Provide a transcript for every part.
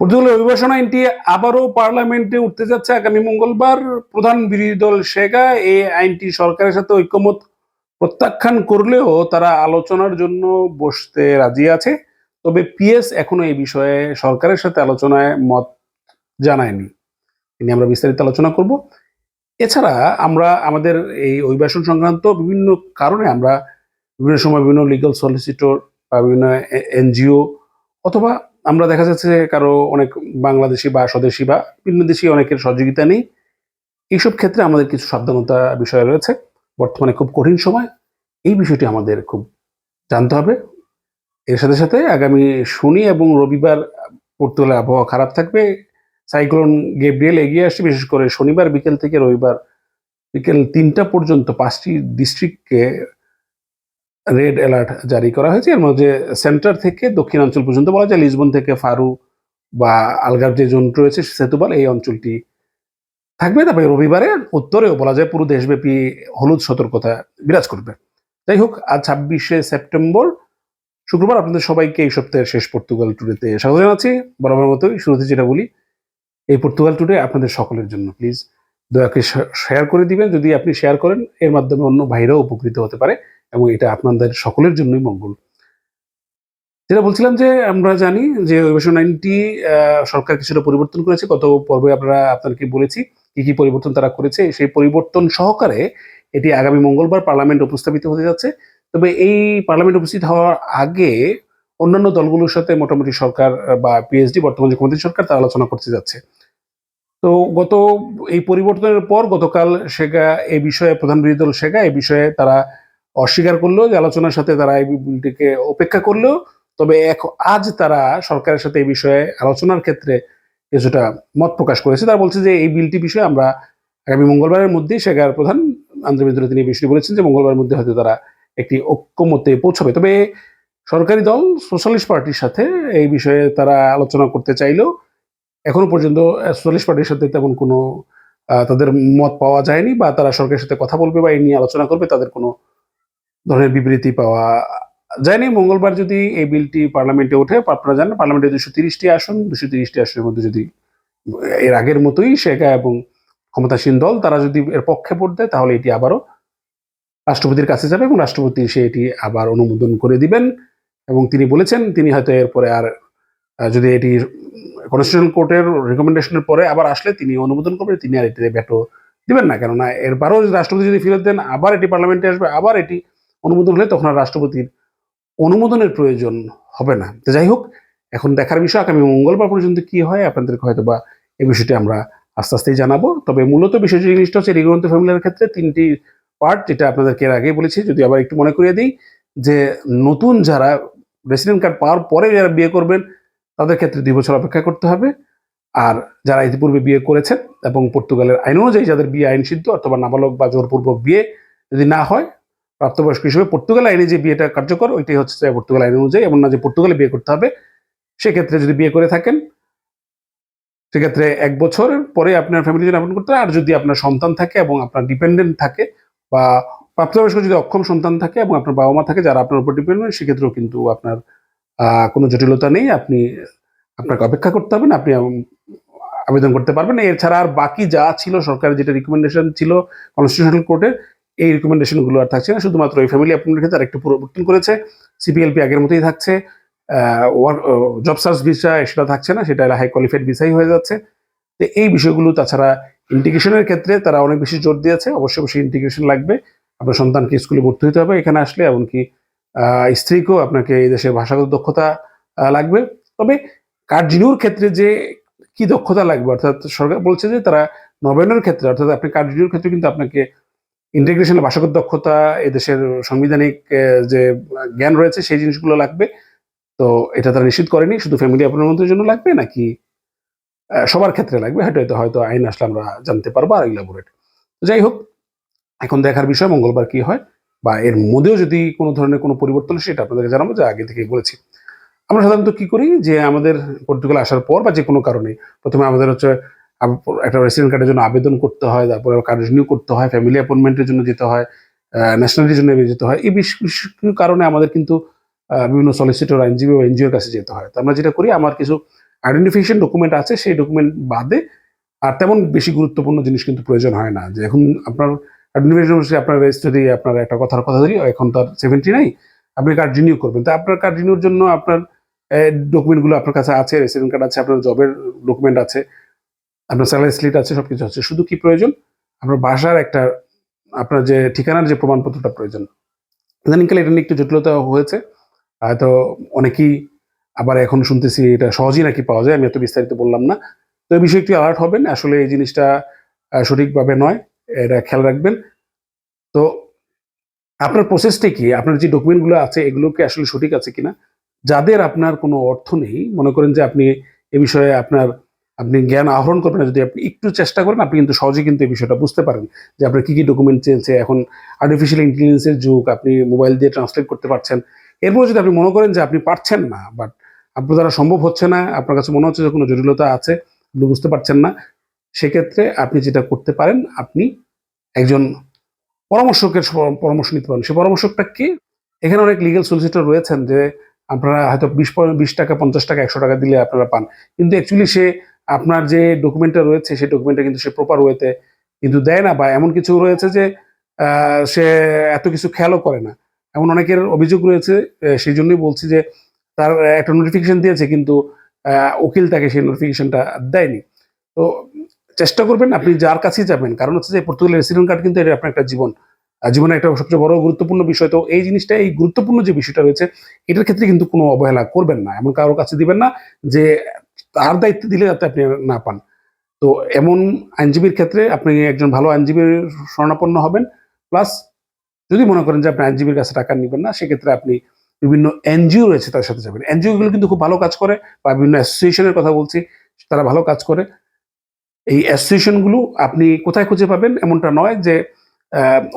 অভিবাসন আইনটি আবারও পার্লামেন্টে উঠতে যাচ্ছে আগামী মঙ্গলবার প্রধান বিরোধী দল সেগা। এই আইনটি সরকারের সাথে ঐক্যমত প্রত্যাখ্যান করলেও তারা আলোচনার জন্য বসতে রাজি আছে। তবে পিএস এখনও এই বিষয়ে সরকারের সাথে আলোচনায় মত জানায়নি। নিয়ে আমরা বিস্তারিত আলোচনা করব। এছাড়া আমরা আমাদের এই অভিবাসন সংক্রান্ত বিভিন্ন কারণে আমরা বিভিন্ন সময় বিভিন্ন লিগাল সলিসিটর বা বিভিন্ন এনজিও অথবা আমরা দেখা যাচ্ছে কারও অনেক বাংলাদেশি বা স্বদেশি বা বিভিন্ন দেশি অনেকের সহযোগিতা নেই। এইসব ক্ষেত্রে আমাদের কিছু সাবধানতা বিষয় রয়েছে। বর্তমানে খুব কঠিন সময়। এই বিষয়টি আমাদের খুব জানতে হবে। এর সাথে সাথে আগামী শনি এবং রবিবার পর্তুগালের আবহাওয়া খারাপ থাকবে। সাইক্লোন গেব্রিয়েল এগিয়ে আসছে। বিশেষ করে শনিবার বিকেল থেকে রবিবার বিকেল তিনটা পর্যন্ত পাঁচটি ডিস্ট্রিক্টকে রেড অ্যালার্ট জারি করা হয়েছে। এর মধ্যে সেন্টার থেকে দক্ষিণাঞ্চল পর্যন্ত বলা যায়, লিসবন থেকে ফারু বা আলগার যে জোন রয়েছে সেতুবাল এই অঞ্চলটি থাকবে। তারপরে রবিবারে উত্তরেও বলা যায় পুরো দেশব্যাপী হলুদ সতর্কতা বিরাজ করবে। যাই হোক, আজ ছাব্বিশে সেপ্টেম্বর, শুক্রবার আপনাদের সবাইকে এই সপ্তাহের শেষ পর্তুগাল ট্যুরেতে স্বাগত জানাচ্ছি। বরাবর মতোই শুরুতে যেটা বলি, এই পর্তুগাল ট্যুরে আপনাদের সকলের জন্য প্লিজ দয়াকে শেয়ার করে দিবেন। যদি আপনি শেয়ার করেন, এর মাধ্যমে অন্য ভাইরাও উপকৃত হতে পারে। এবং এটা আপনাদের সকলের জন্যই মঙ্গল। যেটা বলছিলাম যে আমরা জানি যে অভিবাসন আইনটি সরকার কিছুটা পরিবর্তন করেছে। গত পর্বে আপনারা আপনাদেরকে বলেছি কি কি পরিবর্তন তারা করেছে। সেই পরিবর্তন সহকারে এটি আগামী মঙ্গলবার পার্লামেন্ট উপস্থাপিত হতে যাচ্ছে। তবে এই পার্লামেন্ট উপস্থিত হওয়ার আগে অন্যান্য দলগুলোর সাথে মোটামুটি সরকার বা পিএইচডি, বর্তমান যে কমিটি সরকার তারা আলোচনা করতে যাচ্ছে। তো গত, এই পরিবর্তনের পর গতকাল সেগা, এই বিষয়ে প্রধান বিরোধী দল সেগা, এই বিষয়ে তারা অস্বীকার করল যে আলোচনার সাথে তারা এই বিলটিকে উপেক্ষা করল। তবে এক- আজ তারা সরকারের সাথে এই বিষয়ে আলোচনার ক্ষেত্রে কিছুটা মত প্রকাশ করেছে। তারা বলছে যে এই বিলটি বিষয়ে আমরা আগামী মঙ্গলবারের মধ্যেই সেগার প্রধান আন্দ্রে বিদ্রোহ তিনি বিষয়টি বলেছেন যে মঙ্গলবারের মধ্যে হয়তো তারা একটি ঐক্যমতে পৌঁছবে। তবে সরকারি দল, সোশ্যালিস্ট পার্টির সাথে এই বিষয়ে তারা আলোচনা করতে চাইলেও এখনও পর্যন্ত সোশ্যালিস্ট পার্টির সাথে তেমন কোনো তাদের মত পাওয়া যায়নি বা তারা সরকারের সাথে কথা বলবে বা এই নিয়ে আলোচনা করবে, তাদের কোনো ধরনের বিবৃতি পাওয়া যায়নি। মঙ্গলবার যদি এই বিলটি পার্লামেন্টে ওঠে, আপনারা জানেন পার্লামেন্টে দুশো তিরিশটি আসন, দুশো তিরিশটি আসনের মধ্যে যদি এর আগের মতোই শেখা এবং ক্ষমতাসীন দল, তারা যদি এর পক্ষে ভোট দেয়, তাহলে এটি আবারও রাষ্ট্রপতির কাছে যাবে এবং রাষ্ট্রপতি সে এটি আবার অনুমোদন করে দিবেন। এবং তিনি বলেছেন, তিনি হয়তো এরপরে আর যদি এটি কনস্টিটিউশনাল কোর্টের রেকমেন্ডেশনের পরে আবার আসলে তিনি অনুমোদন করবেন, তিনি আর এটিতে ভেটো দিবেন না। কেননা, এরবারও যদি রাষ্ট্রপতি যদি ফেরত দেন, আবার এটি পার্লামেন্টে আসবে, আবার এটি অনুমোদন হলে তখন আর রাষ্ট্রপতির অনুমোদনের প্রয়োজন হবে না। তো যাই হোক, এখন দেখার বিষয়, আগামী মঙ্গলবার পর্যন্ত কি হয় আপনাদেরকে হয়তো বা এই বিষয়টি আমরা আস্তে আস্তেই জানাব। তবে মূলত বিষয় জিনিসটা হচ্ছে রিগ্রন্থ ফ্যামিলির ক্ষেত্রে তিনটি পার্ট যেটা আপনাদেরকে এর আগেই বলেছি, যদি আবার একটু মনে করিয়ে দিই, যে নতুন যারা রেসিডেন্ট কার্ড পাওয়ার পরে যারা বিয়ে করবেন, তাদের ক্ষেত্রে দুই বছর অপেক্ষা করতে হবে। আর যারা ইতিপূর্বে বিয়ে করেছেন এবং পর্তুগালের আইন অনুযায়ী যাদের বিয়ে আইন সিদ্ধ অথবা নাবালক বা জোরপূর্বক বিয়ে যদি না হয় প্রাপ্তবয়স্ক হিসেবে পর্তুগাল আইনে যে বিয়েটা কার্যকর, ওইটাই হচ্ছে পর্তুগাল আইন অনুযায়ী, এমন না যে পর্তুগালে বিয়ে করতে হবে। সেক্ষেত্রে যদি বিয়ে করে থাকেন, সেক্ষেত্রে এক বছর পরে আপনার ফ্যামিলি জন্য আবেদন করতে আর যদি আপনার সন্তান থাকে এবং আপনার ডিপেন্ডেন্ট থাকে বা প্রাপ্তবয়স্ক যদি অক্ষম সন্তান থাকে এবং আপনার বাবা মা থাকে, যারা আপনার উপর ডিপেন্ডেন্ট সেক্ষেত্রেও কিন্তু আপনার কোনো জটিলতা নেই। আপনি, আপনাকে অপেক্ষা করতে হবে না। আপনি আবেদন করতে পারবেন এছাড়া আর বাকি যা ছিল, সরকারের যেটা রিকমেন্ডেশন ছিল কনস্টিটিউশনাল কোর্টের এই রিকমেন্ডেশনগুলো আর থাকছে না। শুধুমাত্র এই ফ্যামিলি অ্যাপয়েন্টের ক্ষেত্রে আরেকটু পরিবর্তন করেছে। সিপিএলপি আগের মতোই থাকছে। জব সার্চ ভিসা সেটা থাকছে না, সেটা হাই কোয়ালিফাইড ভিসাই হয়ে যাচ্ছে। তো এই বিষয়গুলো, তাছাড়া ইন্টিগ্রেশনের ক্ষেত্রে তারা অনেক বেশি জোর দিয়েছে। অবশ্যই অবশ্যই ইন্টিগ্রেশন লাগবে। আপনার সন্তানকে স্কুলে ভর্তি হতে হবে এখানে আসলে, এমনকি স্ত্রীকেও আপনাকে এই দেশের ভাষাগত দক্ষতা লাগবে। তবে কার্ডিনিউর ক্ষেত্রে যে কি দক্ষতা লাগবে? অর্থাৎ সরকার বলছে যে তারা নবায়নের ক্ষেত্রে, অর্থাৎ আপনি কার্ডিনিউর ক্ষেত্রে কিন্তু আপনাকে ইন্টিগ্রেশনের ভাষাগত দক্ষতা, এদেশের সাংবিধানিক যে জ্ঞান রয়েছে, সেই জিনিসগুলো লাগবে। তো এটা তারা নিশ্চিত করেনি। শুধু ফ্যামিলি অ্যাপয়েন্টমেন্টের জন্য লাগবে নাকি সবার ক্ষেত্রে লাগবে? হয়তো হয়তো আইন আসলে আমরা জানতে পারব আর ইলাবোরেট যাই হোক, এখন দেখার বিষয় মঙ্গলবার কি হয়, বা এর মধ্যেও যদি কোনো ধরনের কোনো পরিবর্তন সেটা আপনাদেরকে জানাব, যে আগে থেকেই বলেছি। আমরা সাধারণত কি করি, যে আমাদের পর্তুগাল আসার পর বা যে কোনো কারণে, প্রথমে আমাদের হচ্ছে একটা রেসিডেন্ট কার্ডের জন্য আবেদন করতে হয়, তারপরে রিনিউ করতে হয় ফ্যামিলি অ্যাপয়েন্টমেন্টের জন্য যেতে হয় ন্যাশনালিটির জন্য যেতে হয়। এই বিশ বিশ কিছু কারণে আমাদের কিন্তু বিভিন্ন সলিসিটর আইনজীবী বা এনজিওর কাছে যেতে হয়। তো আমরা যেটা করি, আমার কিছু আইডেন্টিফিকেশন ডকুমেন্ট আছে, সেই ডকুমেন্ট বাদে আর তেমন বেশি গুরুত্বপূর্ণ জিনিস কিন্তু প্রয়োজন হয় না। যে এখন আপনার আইডেন্টিফিকেশন আপনার রেজিস্ট্রি আপনার একটা কথার কথা ধরি, এখন তার সেভেন্টি নাই, আপনি কার্ড রিনিউ করবেন। তা আপনার কার্ড রিনিউর জন্য আপনার ডকুমেন্টগুলো আপনার কাছে আছে রেসিডেন্ট কার্ড আছে, আপনার জবের ডকুমেন্ট আছে। আপনার স্যালারি স্লিট আছে সব কিছু আছে। শুধু কি প্রয়োজন? আপনার বাসার একটা, আপনার যে ঠিকানার যে প্রমাণপত্রটা প্রয়োজন। ইদানিংকালে এটা নিয়ে একটু জটিলতা হয়েছে। হয়তো অনেকেই আবার এখন শুনতেছি এটা সহজেই নাকি পাওয়া যায়, আমি এত বিস্তারিত বললাম না। তো এই বিষয়ে একটু অ্যালার্ট হবেন। আসলে এই জিনিসটা সঠিকভাবে নয়। এটা খেয়াল রাখবেন। তো আপনার প্রসেসটা কি? আপনার যে ডকুমেন্টগুলো আছে এগুলো কি আসলে সঠিক আছে কিনা? যাদের আপনার কোনো অর্থ নেই, মনে করেন যে আপনি এ বিষয়ে আপনার আপনি জ্ঞান আহরণ করবেন যদি আপনি একটু চেষ্টা করেন, আপনি কিন্তু সহজে কিন্তু এই বিষয়টা বুঝতে পারেন যে আপনার কী কী ডকুমেন্ট চেয়েছে। এখন আর্টিফিশিয়াল ইন্টেলিজেন্সের যুগ, আপনি মোবাইল দিয়ে ট্রান্সলেট করতে পারছেন। এরপর যদি আপনি মনে করেন যে আপনি পারছেন না বাট আপনার দ্বারা সম্ভব হচ্ছে না, আপনার কাছে মনে হচ্ছে যে কোনো জটিলতা আছে, আপনি বুঝতে পারছেন না, সেক্ষেত্রে আপনি যেটা করতে পারেন, আপনি একজন পরামর্শকের পরামর্শ নিতে পারেন। সে পরামর্শকটা কি? এখানে অনেক লিগেল সলিসিটর রয়েছেন যে আপনারা হয়তো বিশ বিশ টাকা, পঞ্চাশ টাকা, একশো টাকা দিলে আপনারা পান। কিন্তু অ্যাকচুয়ালি সে আপনার যে ডকুমেন্টটা রয়েছে, সেই ডকুমেন্টটা কিন্তু সে প্রপার ওয়েতে কিন্তু দেয় না বা এমন কিছু রয়েছে যে সে এত কিছু খেয়ালও করে না। এমন অনেকের অভিযোগ রয়েছে সেই জন্যই বলছি যে, তার একটা নোটিফিকেশন দিয়েছে কিন্তু উকিল তাকে সেই নোটিফিকেশনটা দেয়নি। তো চেষ্টা করবেন আপনি যার কাছেই যাবেন, কারণ হচ্ছে যে পর্তুগালের রেসিডেন্ট কার্ড কিন্তু এটা আপনার একটা জীবন। জীবনে একটা সবচেয়ে বড় গুরুত্বপূর্ণ বিষয়, তো এই জিনিসটা, এই গুরুত্বপূর্ণ যে বিষয়টা রয়েছে, এটার ক্ষেত্রে কিন্তু কোনো অবহেলা করবেন না। এমন কারোর কাছে দিবেন না যে তার দায়িত্ব দিলে যাতে আপনি না পান। তো এমন আইনজীবীর ক্ষেত্রে আপনি একজন ভালো আইনজীবীর শরণাপন্ন হবেন। প্লাস যদি মনে করেন যে আপনি আইনজীবীর কাছে টাকা নেবেন না, সেক্ষেত্রে আপনি বিভিন্ন এনজিও রয়েছে তার সাথে যাবেন। এনজিও গুলো কিন্তু খুব ভালো কাজ করে বা বিভিন্ন অ্যাসোসিয়েশনের কথা বলছি, তারা ভালো কাজ করে। এই অ্যাসোসিয়েশনগুলো আপনি কোথায় খুঁজে পাবেন এমনটা নয় যে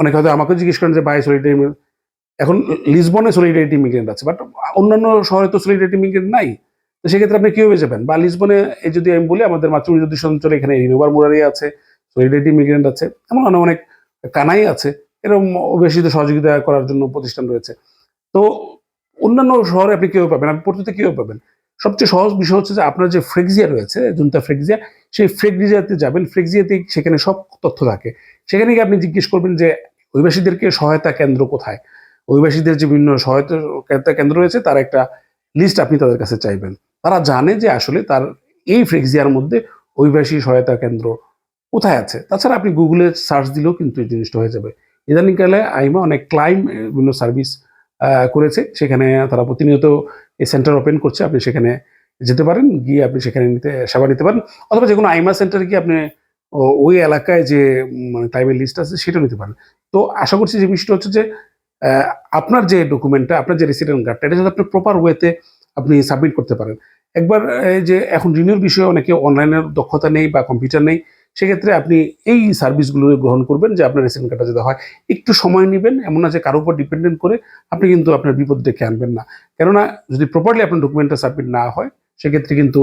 অনেকে হয়তো আমাকে জিজ্ঞেস করেন যে বাই সলিডারি এখন লিসবনে সলিডারিটি মিগ্রেন্ট আছে বাট অন্যান্য শহরে তো সলিডারিটি মিগ্রেন্ট নাই। তো সেক্ষেত্রে আপনি কীভাবে যাবেন বা লিসবনে এই যদি আমি বলি, আমাদের মাতৃ যদি অঞ্চলে এখানে রিনোভার মুরারি আছে সলিডারিটি মিগ্রেন্ট আছে, এমন অনেক অনেক কানাই আছে, এরকম অভিবাসীদের সহযোগিতা করার জন্য প্রতিষ্ঠান রয়েছে। তো অন্যান্য শহরে আপনি কীভাবে পাবেন? আপনি পড়তে কীভাবে পাবেন? সবচেয়ে সহজ বিষয় হচ্ছে যে আপনার যে ফ্রেক্সিয়া রয়েছে, জুনতা ফ্রেক্সিয়া সেই ফ্রেক্সিয়াতে যাবেন ফ্রেক্সিয়াতে সেখানে সব তথ্য থাকে। সেখানে গিয়ে আপনি জিজ্ঞেস করবেন যে, অভিবাসীদেরকে সহায়তা কেন্দ্র কোথায়? অভিবাসীদের যে বিভিন্ন সহায়তা কেন্দ্র রয়েছে, তার একটা লিস্ট আপনি তাদের কাছে চাইবেন। তারা জানে যে আসলে তার এই ফ্রেক্সিয়ার মধ্যে অভিবাসী সহায়তা কেন্দ্র কোথায় আছে। তাছাড়া আপনি গুগলে সার্চ দিলেও কিন্তু এই জিনিসটা হয়ে যাবে। ইদানিংকালে আইমা অনেক ক্লাইম বিভিন্ন সার্ভিস করেছে। সেখানে তারা প্রতিনিয়ত এই সেন্টার ওপেন করছে। আপনি সেখানে যেতে পারেন, গিয়ে আপনি সেখানে নিতে, সেবা নিতে পারেন। অথবা যে কোনো আইমা সেন্টারে গিয়ে আপনি ওই এলাকায় যে মানে ক্লাইমের লিস্ট আছে সেটা নিতে পারেন। তো আশা করছি যে বিষয়টা হচ্ছে যে আপনার যে ডকুমেন্টটা, আপনার যে রেসিডেন্ট কার্ডটা এটা যাতে আপনি প্রপার ওয়েতে আপনি সাবমিট করতে পারেন। একবার এই যে এখন রিনিউর বিষয়ে অনেকে অনলাইনের দক্ষতা নেই বা কম্পিউটার নেই, সেক্ষেত্রে আপনি এই সার্ভিসগুলো গ্রহণ করবেন যে আপনার রেশন কার্ডটা যদি হয়, একটু সময় নেবেন, এমন না যে কারোর উপর ডিপেন্ডেন্ট করে আপনি কিন্তু আপনার বিপদ ডেকে আনবেন না। কেননা যদি প্রপারলি আপনার ডকুমেন্টটা সাবমিট না হয়, সেক্ষেত্রে কিন্তু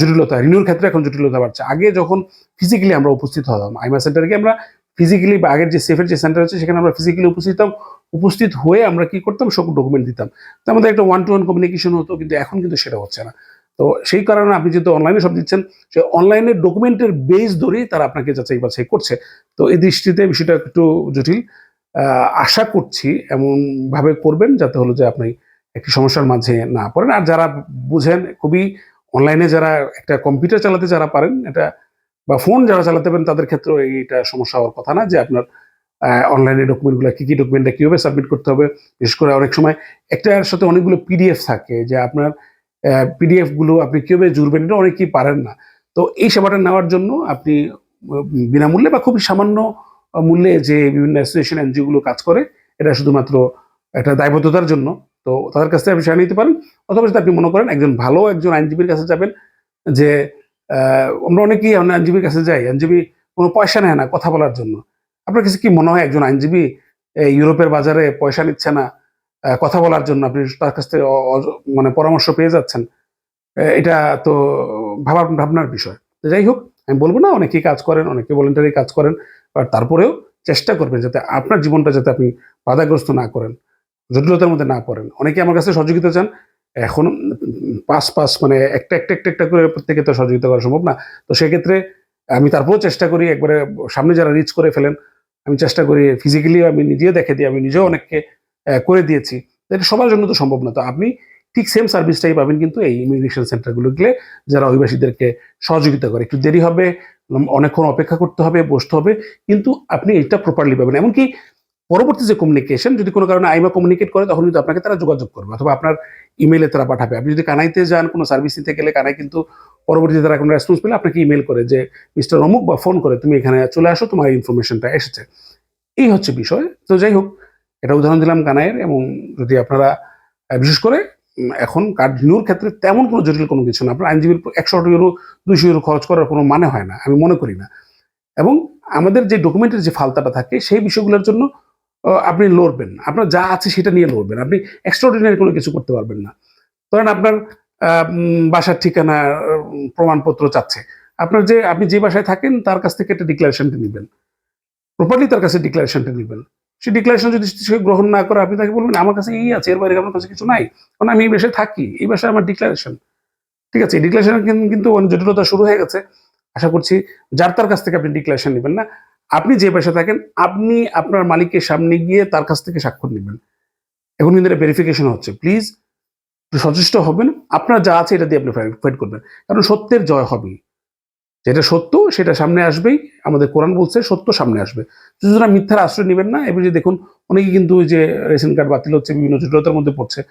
জটিলতা রিনিউর ক্ষেত্রে এখন জটিলতা বাড়ছে। আগে যখন ফিজিক্যালি আমরা উপস্থিত হতাম আইমা সেন্টারে গিয়ে আমরা ফিজিক্যালি বা আগের যে সেফের যে সেন্টার আছে, সেখানে আমরা ফিজিক্যালি উপস্থিত হতাম। উপস্থিত হয়ে আমরা কি করতাম? সব ডকুমেন্ট দিতাম। তো আমাদের একটা ওয়ান টু ওয়ান কমিউনিকেশন হতো, কিন্তু এখন কিন্তু সেটা হচ্ছে না। তো সেই কারণে আপনি যেহেতু অনলাইনে সব দিচ্ছেন, সে অনলাইনে ডকুমেন্টের বেস ধরেই তারা আপনাকে যাচাই বাছাই করছে। তো এই দৃষ্টিতে বিষয়টা একটু জটিল। আশা করছি এমনভাবে করবেন, যাতে হলো যে আপনি একটি সমস্যার মাঝে না পড়েন। আর যারা বুঝেন, খুবই অনলাইনে যারা একটা কম্পিউটার চালাতে যারা পারেন, এটা বা ফোন যারা চালাতে পারেন, তাদের ক্ষেত্রেও এইটা সমস্যা হওয়ার কথা না যে আপনার অনলাইনে ডকুমেন্টগুলো কী কী ডকুমেন্টটা কীভাবে সাবমিট করতে হবে? বিশেষ করে অনেক সময় একটার সাথে অনেকগুলো পিডিএফ থাকে যে আপনার পিডিএফগুলো আপনি কীভাবে জুড়বেন, এটা অনেকেই পারেন না। তো এই সেবাটা নেওয়ার জন্য আপনি বিনামূল্যে বা খুবই সামান্য মূল্যে যে বিভিন্ন অ্যাসোসিয়েশন এনজিও গুলো কাজ করে, এটা শুধুমাত্র একটা দায়বদ্ধতার জন্য। তো তাদের কাছ থেকে আপনি সেবা নিতে পারেন। অথবা যদি আপনি মনে করেন একজন ভালো একজন আইনজীবীর কাছে যাবেন যে আমরা অনেকেই আইনজীবীর কাছে যাই, আইনজীবী কোনো পয়সা নেয় না কথা বলার জন্য। আপনার কাছে কি মনে হয় একজন আইনজীবী ইউরোপের বাজারে পয়সা নিচ্ছে না কথা বলার জন্য আপনি তার কাছ থেকে মানে পরামর্শ পেয়ে যাচ্ছেন? এটা তো ভাবার ভাবনার বিষয়। যাই হোক, আমি বলব না, অনেকেই কাজ করেন, অনেকে ভলেন্টারি কাজ করেন, বাট তারপরেও চেষ্টা করবেন যাতে আপনার জীবনটা যাতে আপনি বাধাগ্রস্ত না করেন, জটিলতার মধ্যে না পড়েন। অনেকে আমার কাছে সহযোগিতা চান এখন পাঁচ পাঁচ মানে একটা একটা একটা একটা করে প্রত্যেকে তো সহযোগিতা করা সম্ভব না। তো সেক্ষেত্রে আমি তারপরেও চেষ্টা করি একবারে সামনে যারা রিচ করে ফেলেন, আমি চেষ্টা করি ফিজিক্যালি আমি নিজেও দেখে দিই, আমি নিজেও অনেককে করে দিয়েছি। এটা সবার জন্য তো সম্ভব না। তো আপনি ঠিক সেম সার্ভিসটাই পাবেন কিন্তু এই ইমিগ্রেশন সেন্টারগুলো গেলে যারা অভিবাসীদেরকে সহযোগিতা করে। একটু দেরি হবে, অনেকক্ষণ অপেক্ষা করতে হবে, বসতে হবে, কিন্তু আপনি এটা প্রপারলি পাবেন। এমনকি পরবর্তী যে কমিউনিকেশন যদি কোনো কারণে আইমা কমিউনিকেট করে, তখন কিন্তু আপনাকে তারা যোগাযোগ করবে অথবা আপনার ইমেলে তারা পাঠাবে। আপনি যদি কানাইতে যান কোনো সার্ভিস নিতে গেলে, কানাই কিন্তু পরবর্তীতে তারা কোনো রেসপন্স পেলে আপনাকে ইমেল করে যে মিস্টার অমুক বা ফোন করে, তুমি এখানে চলে আসো, তোমার ইনফরমেশনটা এসেছে। এই হচ্ছে বিষয়। তো যাই হোক, এটা উদাহরণ দিলাম কানাইয়ের এবং যদি আপনারা বিশেষ করে এখন কার্ড রিনিউর ক্ষেত্রে তেমন কোনো জটিল কোনো কিছু না। আপনার আইনজীবীর একশো ইউরো দুইশো ইউরো খরচ করার কোনো মানে হয় না, আমি মনে করি না। এবং আমাদের যে ডকুমেন্টের যে ফালতাটা থাকে, সেই বিষয়গুলোর জন্য আপনি লড়বেন। আপনার যা আছে সেটা নিয়ে লড়বেন। আপনি এক্সট্রাঅর্ডিনারি কোনো কিছু করতে পারবেন না। ধরেন আপনার বাসার ঠিকানা প্রমাণপত্র চাচ্ছে। আপনার যে, আপনি যে বাসায় থাকেন, তার কাছ থেকে একটা ডিক্লারেশনটা নেবেন। প্রপারলি তার কাছে ডিক্লারেশনটা নেবেন। সেই ডিক্লারেশন যদি সে গ্রহণ না করে, আপনি তাকে বলবেন, আমার কাছে এই আছে, এর বাইরে আমার কাছে কিছু নাই। কারণ আমি এই বাসায় থাকি। এই বাসায় আমার ডিক্লারেশন ঠিক আছে? ডিক্লারেশন কিন্তু অনেক জটিলতা শুরু হয়ে গেছে। আশা করছি যার তার কাছ থেকে আপনি ডিক্লারেশন নেবেন না। আপনি যে বাসায় থাকেন, আপনি আপনার মালিকের সামনে গিয়ে তার কাছ থেকে স্বাক্ষর নেবেন। এখন কিন্তু এটা ভেরিফিকেশন হচ্ছে। প্লিজ সচেষ্ট হবেন। আপনার যা আছে এটা দিয়ে আপনি ফাইট করবেন। কারণ সত্যের জয় হবেই। যেটা সত্য, সেটা সামনে আসবেই। আমাদের কোরআন বলছে, সত্য সামনে আসবে। সুতরাং মিথ্যার আশ্রয় নেবেন না। এবার যে দেখুন, অনেকে কিন্তু ওই যে রেশন কার্ড বাতিল হচ্ছে, বিভিন্ন জটিলতার মধ্যে পড়ছে।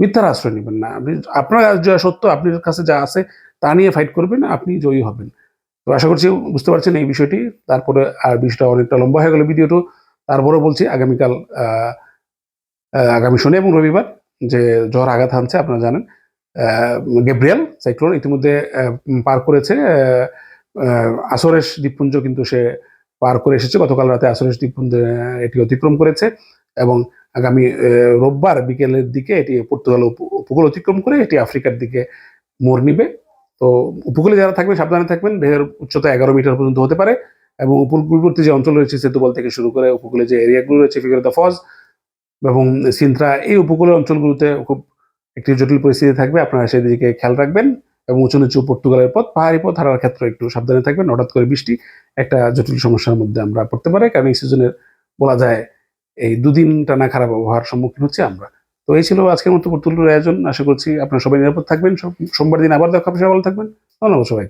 মিথ্যার আশ্রয় নেবেন না। আপনি, আপনার যা সত্য, আপনার কাছে যা আছে, তা নিয়ে ফাইট করবেন। আপনি জয়ী হবেন। তো আশা করছি বুঝতে পারছেন এই বিষয়টি। তারপরে আর বিষয়টা অনেকটা লম্বা হয়ে গেল ভিডিওটা। তারপরে বলছি আগামীকাল আগামী শনি এবং রবিবার যে জ্বর আঘাত হানছে, আপনারা জানেন গেব্রিয়াল সাইক্লোন ইতিমধ্যে পার করেছে আসরেশ দ্বীপপুঞ্জ কিন্তু সে পার করে এসেছে। গতকাল রাতে আসরেশ দ্বীপপুঞ্জে এটি অতিক্রম করেছে এবং আগামী রোববার বিকেলের দিকে এটি পর্তুগাল উপ- উপকূল অতিক্রম করে এটি আফ্রিকার দিকে মোড় নিবে। তো উপকূলে যারা থাকবেন, সাবধানে থাকবেন। ঢেউয়ের উচ্চতা এগারো মিটার পর্যন্ত হতে পারে এবং উপকূলবর্তী যে অঞ্চল রয়েছে সেতুবল থেকে শুরু করে উপকূলে যে এরিয়াগুলো রয়েছে, ফিগার দ্য ফজ এবং সিন্ত্রা এই উপকূলের অঞ্চলগুলোতে খুব একটি জটিল পরিস্থিতি থাকবে। আপনারা সেদিকে খেয়াল রাখবেন এবং উঁচু নিচু পর্তুগালের পথ, পাহাড়ি পথ হারার ক্ষেত্রে একটু সাবধানে থাকবেন। হঠাৎ করে বৃষ্টি একটা জটিল সমস্যার মধ্যে আমরা পড়তে পারি। কারণ এই সিজনের বলা যায় এই দুদিন টানা খারাপ আবহাওয়ার সম্মুখীন হচ্ছে আমরা। তো এই ছিল আজকের মতো পর্তুগালের আয়োজন। আশা করছি আপনারা সবাই নিরাপদ থাকবেন। সোমবার দিন আবার দেখা সবাই ভালো থাকবেন। ধন্যবাদ সবাই